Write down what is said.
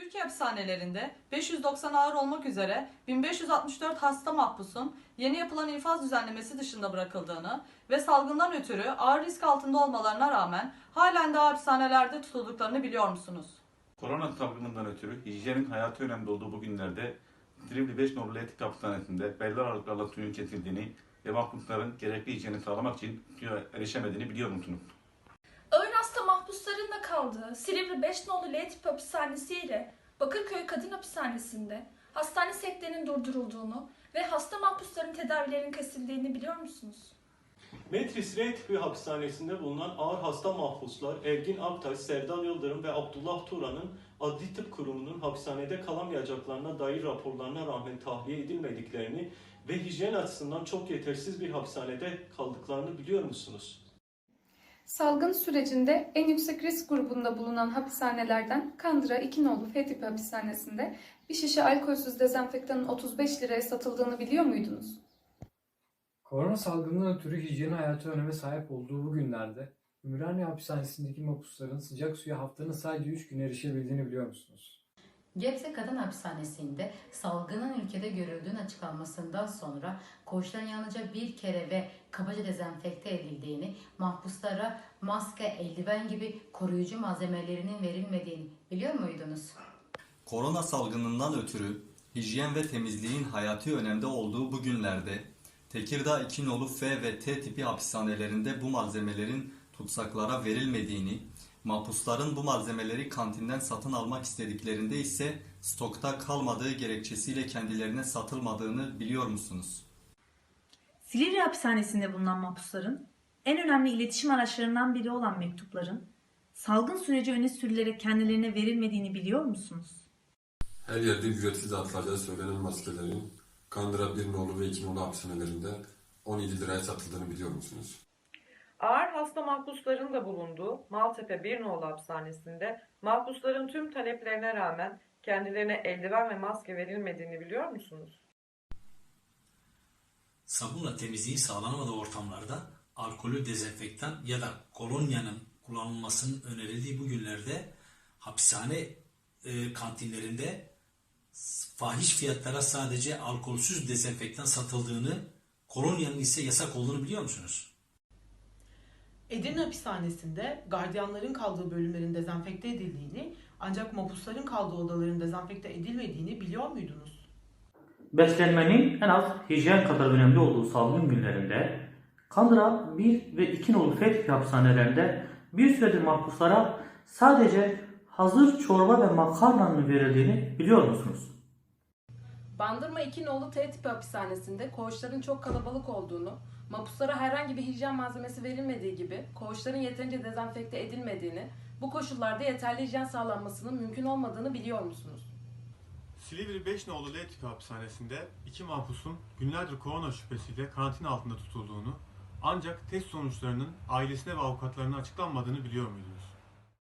Türkiye hapishanelerinde 590 ağır olmak üzere 1564 hasta mahpusun yeni yapılan infaz düzenlemesi dışında bırakıldığını ve salgından ötürü ağır risk altında olmalarına rağmen halen de hapishanelerde tutulduklarını biliyor musunuz? Korona salgınından ötürü hijyenin hayati önemli olduğu bu günlerde Silivri 5 nolu Etik Hapishanesi'nde belli aralıklarla suyun kesildiğini ve mahpusların gerekli hijyeni sağlamak için suya erişemediğini biliyor musunuz? Kaldığı Silivri 5 nolu L tip hapishanesi ile Bakırköy Kadın Hapishanesi'nde hastane sektörünün durdurulduğunu ve hasta mahpusların tedavilerinin kesildiğini biliyor musunuz? Metris R tipi hapishanesinde bulunan ağır hasta mahpuslar Ergin Aktaş, Serdar Yıldırım ve Abdullah Turan'ın adli tıp kurumunun hapishanede kalamayacaklarına dair raporlarına rağmen tahliye edilmediklerini ve hijyen açısından çok yetersiz bir hapishanede kaldıklarını biliyor musunuz? Salgın sürecinde en yüksek risk grubunda bulunan hapishanelerden Kandıra 2 nolu F tipi hapishanesinde bir şişe alkolsüz dezenfektanın 35 liraya satıldığını biliyor muydunuz? Korona salgından ötürü hijyen hayatı öneme sahip olduğu bu günlerde Ümraniye Hapishanesi'ndeki mahpusların sıcak suya haftanın sadece 3 gün erişebildiğini biliyor musunuz? Gebze Kadın Hapishanesi'nde salgının ülkede görüldüğünün açıklanmasından sonra koğuşların yalnızca bir kere ve kabaca dezenfekte edildiğini, mahpuslara maske, eldiven gibi koruyucu malzemelerinin verilmediğini biliyor muydunuz? Korona salgınından ötürü hijyen ve temizliğin hayati önemde olduğu bu günlerde Tekirdağ 2 nolu F ve T tipi hapishanelerinde bu malzemelerin tutsaklara verilmediğini, mahpusların bu malzemeleri kantinden satın almak istediklerinde ise stokta kalmadığı gerekçesiyle kendilerine satılmadığını biliyor musunuz? Silivri hapishanesinde bulunan mahpusların en önemli iletişim araçlarından biri olan mektupların salgın süreci öne sürülerek kendilerine verilmediğini biliyor musunuz? Her yerde ücretsiz dağıtılacağı söylenen maskelerin Kandıra 1 nolu ve 2 nolu hapishanelerinde 17 liraya satıldığını biliyor musunuz? Ağır hasta mahpusların da bulunduğu Maltepe 1 nolu hapishanesinde mahpusların tüm taleplerine rağmen kendilerine eldiven ve maske verilmediğini biliyor musunuz? Sabunla temizliği sağlanamadığı ortamlarda alkolü dezenfektan ya da kolonyanın kullanılmasının önerildiği bu günlerde hapishane e, kantinlerinde fahiş fiyatlara sadece alkolsüz dezenfektan satıldığını, kolonyanın ise yasak olduğunu biliyor musunuz? Edirne hapishanesinde gardiyanların kaldığı bölümlerin dezenfekte edildiğini ancak mahpusların kaldığı odaların dezenfekte edilmediğini biliyor muydunuz? Beslenmenin en az hijyen kadar önemli olduğu salgın günlerinde Kandıra 1 ve 2 nolu F tipi hapishanelerinde bir süredir mahpuslara sadece hazır çorba ve makarnanın verildiğini biliyor musunuz? Bandırma 2 nolu T tipi hapishanesinde koğuşların çok kalabalık olduğunu, mahpuslara herhangi bir hijyen malzemesi verilmediği gibi koğuşların yeterince dezenfekte edilmediğini, bu koşullarda yeterli hijyen sağlanmasının mümkün olmadığını biliyor musunuz? Silivri 5 nolu L tipi hapishanesinde iki mahpusun günlerdir korona şüphesiyle karantina altında tutulduğunu ancak test sonuçlarının ailesine ve avukatlarına açıklanmadığını biliyor muydunuz?